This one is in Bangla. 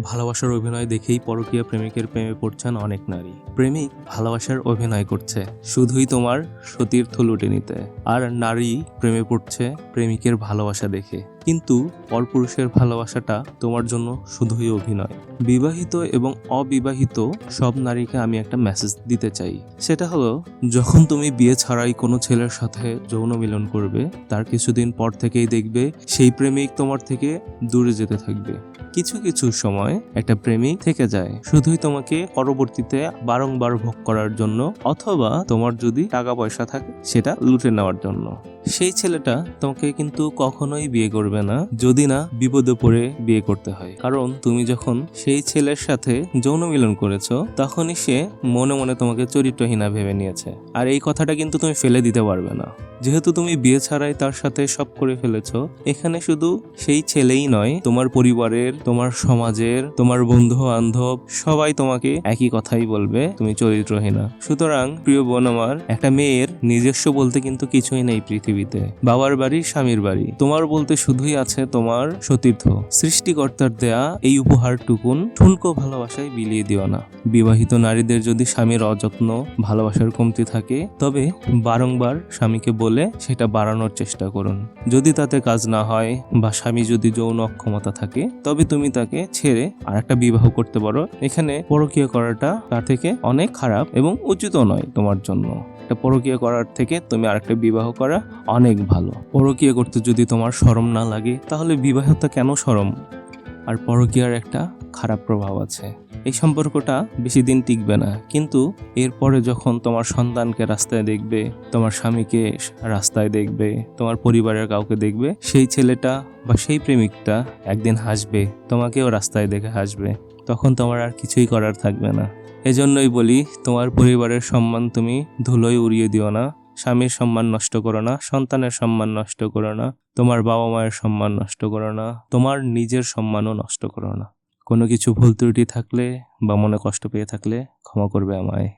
ভালোবাসার অভিনয় দেখেই পরকীয়া প্রেমিকের প্রেমে পড়ছেন অনেক নারী। প্রেমিক ভালোবাসার অভিনয় করছে, শুধুই তোমার সতীর্থ লুটে নিতে। আর নারী প্রেমে পড়ছে প্রেমিকের ভালোবাসা দেখে। কিন্তু পরপুরুষের ভালোবাসাটা তোমার জন্য শুধুই অভিনয়। বিবাহিত এবং অবিবাহিত সব নারীকে আমি একটা মেসেজ দিতে চাই। সেটা হলো, যখন তুমি বিয়ে ছাড়াই কোনো ছেলের সাথে যৌন মিলন করবে, তার কিছুদিন পর থেকেই দেখবে সেই প্রেমিক তোমার থেকে দূরে যেতে থাকবে। কিছু কিছু সময় একটা প্রেমিক থেকে যায়। শুধুই তোমাকে পরবর্তীতে বারংবার ভোগ করার জন্য অথবা তোমার যদি টাকা পয়সা থাকে, সেটা লুটে নেওয়ার জন্য। সেই ছেলেটা তোমাকে কিন্তু কখনোই বিয়ে করবে না, যদি না বিপদে পড়ে বিয়ে করতে হয়। কারণ তুমি যখন সেই ছেলের সাথে যৌন মিলন করেছ, তখনই সে মনে মনে তোমাকে চরিত্রহীনা ভেবে নিয়েছে। আর এই কথাটা কিন্তু তুমি ফেলে দিতে পারবে না। যেহেতু তুমি বিয়ে ছাড়াই তার সাথে সব করে ফেলেছো, এখানে শুধু সেই ছেলেই নয়, তোমার পরিবারের, তোমার সমাজের, তোমার বন্ধু বান্ধব সবাই তোমাকে একই কথাই বলবে, তুমি চরিত্রহীনা। সুতরাং, প্রিয় বোন আমার, একটা মেয়ের নিজস্ব বলতে কিন্তু কিছুই নেই পৃথিবীতে। বাবার বাড়ি, স্বামীর বাড়ি। তোমার বলতে শুধুই আছে তোমার সতীর্থ। সৃষ্টিকর্তার দেয়া এই উপহারটুকুন ঠুনকো ভালোবাসায় বিলিয়ে দিও না। বিবাহিত নারীদের যদি স্বামীর অযত্ন ভালোবাসার কমতি থাকে, তবে বারংবার স্বামীকে বলে সেটা বাড়ানোর চেষ্টা করুন। যদি তাতে কাজ না হয় বা স্বামী যদি যৌন অক্ষমতা থাকে, তবে তুমি তাকে ছেড়ে আর একটা বিবাহ করতে পারো। এখানে পরকীয়া করাটা তার থেকে অনেক খারাপ এবং উচিত নয় তোমার জন্য। একটা পরকীয়া করার থেকে তুমি আরেকটা বিবাহ করা অনেক ভালো। পরকীয়া করতে যদি তোমার শরম না লাগে, তাহলে বিবাহটা কেন শরম? আর পরকীয়ার একটা খারাপ প্রভাব আছে। এই সম্পর্কটা বেশি দিন টিকবে না। কিন্তু এরপরে যখন তোমার সন্তানকে রাস্তায় দেখবে, তোমার স্বামীকে রাস্তায় দেখবে, তোমার পরিবারের কাউকে দেখবে, সেই ছেলেটা বা সেই প্রেমিকটা একদিন হাসবে, তোমাকেও রাস্তায় দেখে হাসবে। তখন তোমার আর কিছুই করার থাকবে না। এজন্যই বলি, তোমার পরিবারের সম্মান তুমি ধুলোয় উড়িয়ে দিও না। স্বামীর সম্মান নষ্ট করো না, সন্তানের সম্মান নষ্ট করো না, তোমার বাবা মায়ের সম্মান নষ্ট করো না, তোমার নিজের সম্মানও নষ্ট করো না। কোনো কিছু ভুল ত্রুটি থাকলে বা মনে কষ্ট পেয়ে থাকলে ক্ষমা করবে আমায়।